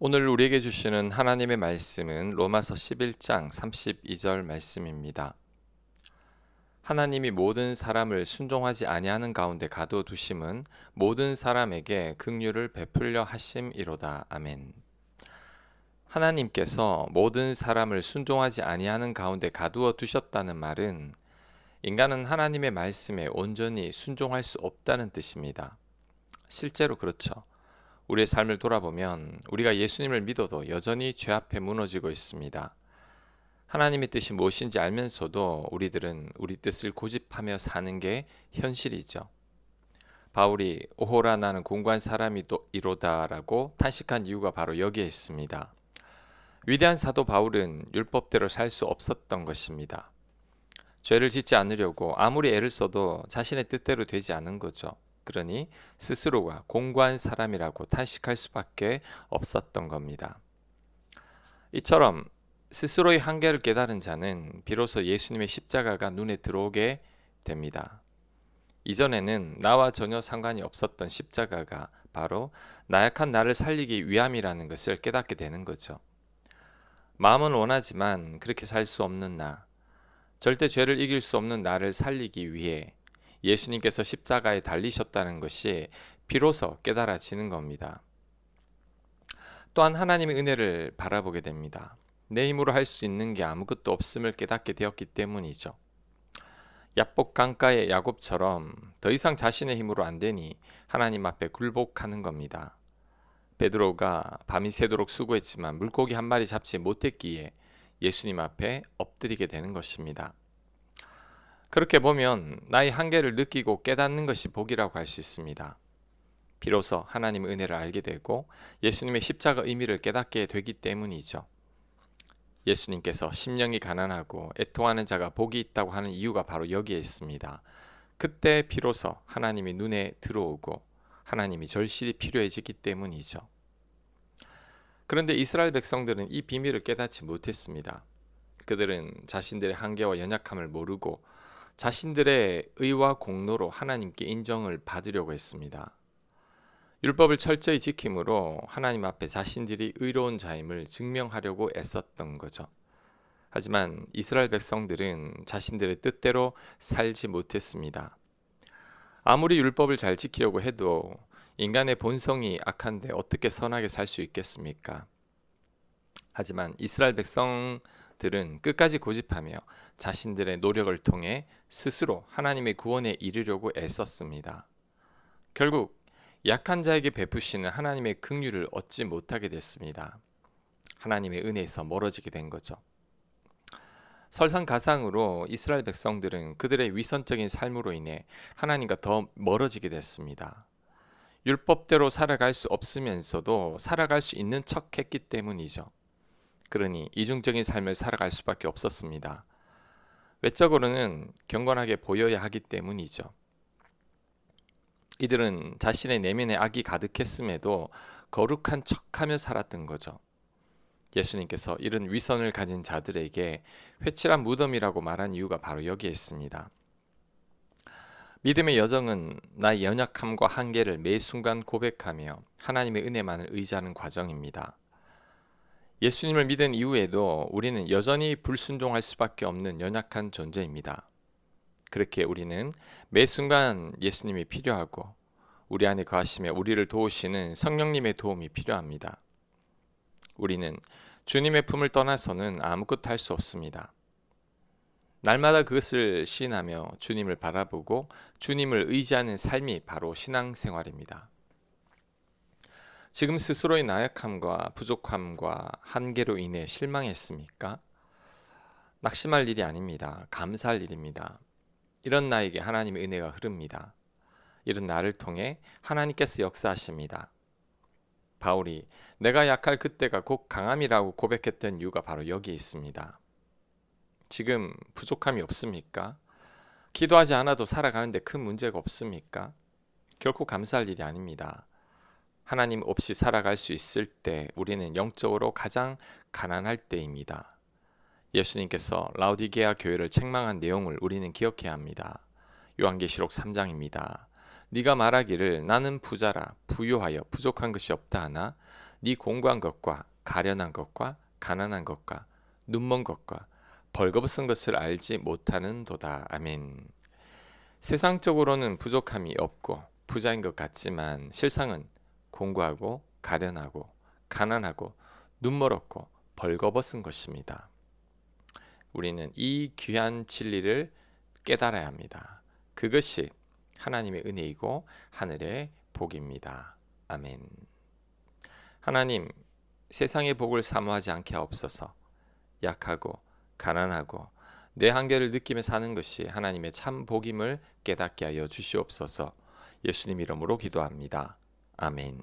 오늘 우리에게 주시는 하나님의 말씀은 로마서 11장 32절 말씀입니다. 하나님이 모든 사람을 순종하지 아니하는 가운데 가둬두심은 모든 사람에게 긍휼을 베풀려 하심이로다. 아멘. 하나님께서 모든 사람을 순종하지 아니하는 가운데 가두어 두셨다는 말은 인간은 하나님의 말씀에 온전히 순종할 수 없다는 뜻입니다. 실제로 그렇죠. 우리의 삶을 돌아보면 우리가 예수님을 믿어도 여전히 죄 앞에 무너지고 있습니다. 하나님의 뜻이 무엇인지 알면서도 우리들은 우리 뜻을 고집하며 사는 게 현실이죠. 바울이 오호라 나는 공고한 사람이 이로다라고 탄식한 이유가 바로 여기에 있습니다. 위대한 사도 바울은 율법대로 살 수 없었던 것입니다. 죄를 짓지 않으려고 아무리 애를 써도 자신의 뜻대로 되지 않은 거죠. 그러니 스스로가 공고한 사람이라고 탄식할 수밖에 없었던 겁니다. 이처럼 스스로의 한계를 깨달은 자는 비로소 예수님의 십자가가 눈에 들어오게 됩니다. 이전에는 나와 전혀 상관이 없었던 십자가가 바로 나약한 나를 살리기 위함이라는 것을 깨닫게 되는 거죠. 마음은 원하지만 그렇게 살 수 없는 나, 절대 죄를 이길 수 없는 나를 살리기 위해 예수님께서 십자가에 달리셨다는 것이 비로소 깨달아지는 겁니다. 또한 하나님의 은혜를 바라보게 됩니다. 내 힘으로 할 수 있는 게 아무것도 없음을 깨닫게 되었기 때문이죠. 야복 강가의 야곱처럼 더 이상 자신의 힘으로 안 되니 하나님 앞에 굴복하는 겁니다. 베드로가 밤이 새도록 수고했지만 물고기 한 마리 잡지 못했기에 예수님 앞에 엎드리게 되는 것입니다. 그렇게 보면 나의 한계를 느끼고 깨닫는 것이 복이라고 할 수 있습니다. 비로소 하나님의 은혜를 알게 되고 예수님의 십자가 의미를 깨닫게 되기 때문이죠. 예수님께서 심령이 가난하고 애통하는 자가 복이 있다고 하는 이유가 바로 여기에 있습니다. 그때 비로소 하나님이 눈에 들어오고 하나님이 절실히 필요해지기 때문이죠. 그런데 이스라엘 백성들은 이 비밀을 깨닫지 못했습니다. 그들은 자신들의 한계와 연약함을 모르고 자신들의 의와 공로로 하나님께 인정을 받으려고 했습니다. 율법을 철저히 지킴으로 하나님 앞에 자신들이 의로운 자임을 증명하려고 애썼던 거죠. 하지만 이스라엘 백성들은 자신들의 뜻대로 살지 못했습니다. 아무리 율법을 잘 지키려고 해도 인간의 본성이 악한데 어떻게 선하게 살 수 있겠습니까? 하지만 이스라엘 백성 들은 끝까지 고집하며 자신들의 노력을 통해 스스로 하나님의 구원에 이르려고 애썼습니다. 결국 약한 자에게 베푸시는 하나님의 긍휼을 얻지 못하게 됐습니다. 하나님의 은혜에서 멀어지게 된 거죠. 설상가상으로 이스라엘 백성들은 그들의 위선적인 삶으로 인해 하나님과 더 멀어지게 됐습니다. 율법대로 살아갈 수 없으면서도 살아갈 수 있는 척 했기 때문이죠. 그러니 이중적인 삶을 살아갈 수밖에 없었습니다. 외적으로는 경건하게 보여야 하기 때문이죠. 이들은 자신의 내면에 악이 가득했음에도 거룩한 척하며 살았던 거죠. 예수님께서 이런 위선을 가진 자들에게 회칠한 무덤이라고 말한 이유가 바로 여기에 있습니다. 믿음의 여정은 나의 연약함과 한계를 매 순간 고백하며 하나님의 은혜만을 의지하는 과정입니다. 예수님을 믿은 이후에도 우리는 여전히 불순종할 수밖에 없는 연약한 존재입니다. 그렇게 우리는 매 순간 예수님이 필요하고 우리 안에 거하시며 우리를 도우시는 성령님의 도움이 필요합니다. 우리는 주님의 품을 떠나서는 아무것도 할 수 없습니다. 날마다 그것을 시인하며 주님을 바라보고 주님을 의지하는 삶이 바로 신앙생활입니다. 지금 스스로의 나약함과 부족함과 한계로 인해 실망했습니까? 낙심할 일이 아닙니다. 감사할 일입니다. 이런 나에게 하나님의 은혜가 흐릅니다. 이런 나를 통해 하나님께서 역사하십니다. 바울이 내가 약할 그때가 곧 강함이라고 고백했던 이유가 바로 여기에 있습니다. 지금 부족함이 없습니까? 기도하지 않아도 살아가는데 큰 문제가 없습니까? 결코 감사할 일이 아닙니다. 하나님 없이 살아갈 수 있을 때 우리는 영적으로 가장 가난할 때입니다. 예수님께서 라우디게아 교회를 책망한 내용을 우리는 기억해야 합니다. 요한계시록 3장입니다. 네가 말하기를 나는 부자라 부유하여 부족한 것이 없다 하나 네 공고한 것과 가련한 것과 가난한 것과 눈먼 것과 벌거벗은 것을 알지 못하는 도다. 아멘. 세상적으로는 부족함이 없고 부자인 것 같지만 실상은 공고하고 가련하고 가난하고 눈멀었고 벌거벗은 것입니다. 우리는 이 귀한 진리를 깨달아야 합니다. 그것이 하나님의 은혜이고 하늘의 복입니다. 아멘. 하나님, 세상의 복을 사모하지 않게 하옵소서. 약하고 가난하고 내 한계를 느끼며 사는 것이 하나님의 참 복임을 깨닫게 하여 주시옵소서. 예수님 이름으로 기도합니다. 아멘.